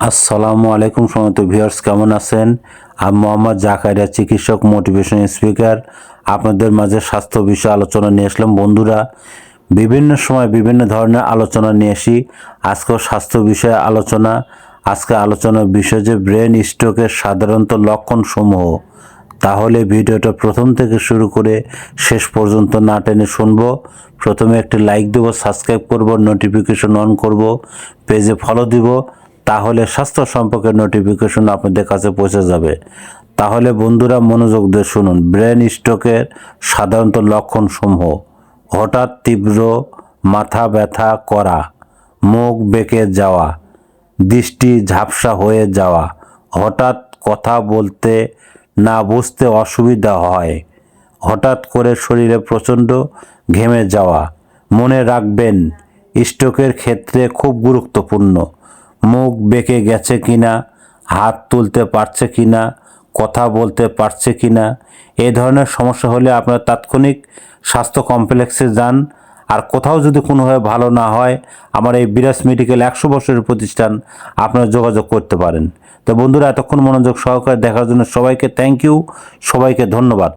আসসালামু আলাইকুম সমস্ত ভিউয়ার্স, কেমন আছেন? আমি মোহাম্মদ জাকারিয়া, চিকিৎসক মোটিভেশন স্পিকার আপনাদের মাঝে স্বাস্থ্য বিষয়ে আলোচনা নিয়ে আসলাম। বন্ধুরা, বিভিন্ন সময় বিভিন্ন ধরনের আলোচনা নিয়ে আসি। আজকেও স্বাস্থ্য বিষয়ে আলোচনা। আজকে আলোচনার বিষয় যে ব্রেন স্ট্রোকের সাধারণত লক্ষণ সমূহ তাহলে ভিডিওটা প্রথম থেকে শুরু করে শেষ পর্যন্ত না টেনে শুনব। প্রথমে একটি লাইক দেবো সাবস্ক্রাইব করব নোটিফিকেশন অন করব পেজে ফলো দিব। তাহলে স্বাস্থ্য সম্পর্কে নোটিফিকেশন আপনাদের কাছে পৌঁছে যাবে। তাহলে বন্ধুরা মনোযোগ দিয়ে শুনুন। ব্রেন স্ট্রোকের সাধারণত লক্ষণ সমূহ হঠাৎ তীব্র মাথা ব্যথা করা, মুখ বেঁকে যাওয়া, দৃষ্টি ঝাপসা হয়ে যাওয়া, হঠাৎ কথা বলতে না বুঝতে অসুবিধা হয়, হঠাৎ করে শরীরে প্রচণ্ড ঘেমে যাওয়া, মনে রাখবেন স্ট্রোকের ক্ষেত্রে খুব গুরুত্বপূর্ণ। মুখ বেঁকে গেছে কিনা, হাত তুলতে পারছে কিনা, কথা বলতে পারছে কিনা, এ ধরনের সমস্যা হলে আপনার তাৎক্ষণিক স্বাস্থ্য কমপ্লেক্সে যান। আর কোথাও যদি কোনোভাবে ভালো না হয়, আমার এই বিরাজ মেডিকেল একশো বছরের প্রতিষ্ঠান আপনারা যোগাযোগ করতে পারেন। তো বন্ধুরা, এতক্ষণ মনোযোগ সহকারে দেখার জন্য সবাইকে থ্যাংক ইউ সবাইকে ধন্যবাদ।